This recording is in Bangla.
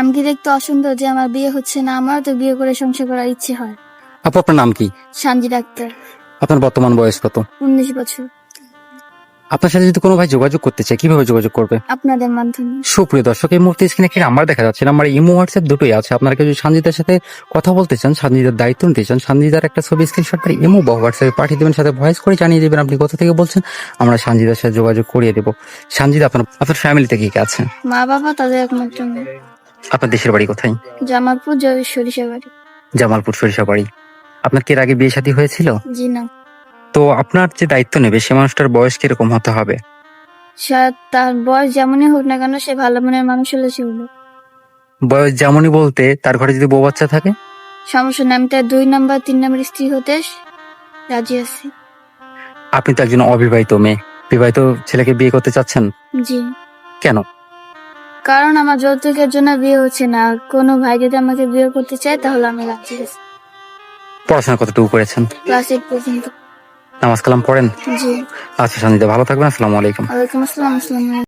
আমি কি দেখতে অসুন্দর যে আমার বিয়ে হচ্ছে না আমারও তো বিয়ে করে সংসার করার ইচ্ছে হয়? আপু আপনার নাম কি? সানজি ডাক্তার। আপনার বর্তমান বয়স কত? উনিশ বছর। আপনার সাথে যদি কোনো ভাই যোগাযোগ করতে চায় কীভাবে যোগাযোগ করবে? আপনাদের মাধ্যমে। সুপ্রিয় দর্শক এই মুহূর্তে স্ক্রিনে একটি নাম্বার দেখা যাচ্ছে। নাম্বার ইমো হোয়াটসঅ্যাপ দুটোই আছে। আপনারা কেউ যদি সঞ্জিতার সাথে কথা বলতে চান সঞ্জিতার দায়িত্ব নিতে চান সঞ্জিতার একটা ছবি স্ক্রিনশট করে ইমো বা হোয়াটসঅ্যাপে পাঠিয়ে দেবেন সাথে ভয়েস করে জানিয়ে দেবেন আপনি কোথা থেকে বলছেন। আমরা সঞ্জিতার সাথে যোগাযোগ করিয়ে দেবো। সঞ্জিতা আপনার আপনার ফ্যামিলিতে কি কে আছে? মা বাবা তাদের একমাত্র আপনার দেশের বাড়ি কোথায়? জামালপুর সরিষা বাড়ি। জামালপুর সরিষা বাড়ি। আপনার কি এর আগে বিয়ে শাদী হয়েছিল? জি না। তো আপনার যে দায়িত্ব নেবে সে মানুষটার বয়স কীরকম হতে হবে? তার বয়স যেমনই হোক না কেন সে ভালো মনের মানুষ হলে সে হলো বয়স যেমনই বলতে তার ঘরে যদি বউ বাচ্চা থাকে? সমস্যা নেই আমি তার দুই নাম্বার তিন নাম্বার স্ত্রী হতে রাজি আছি। আপনি তো একজন অবিবাহিত মেয়ে। বিবাহিত ছেলেকে বিয়ে করতে চাচ্ছেন? জি। কেন? কারণ আমার যৌতুকের জন্য বিয়ে হচ্ছে না। কোনো ভাই যদি আমাকে বিয়ে করতে চায় তাহলে আমি রাজি আছি। পড়াশোনা কতটুকু করেছেন? ক্লাস এইট পর্যন্ত। নামাজ কালাম পড়েন? জি। আচ্ছা সন্দীপ ভালো থাকবেন আসসালামু আলাইকুম। ওয়ালাইকুম আসসালাম আসসালাম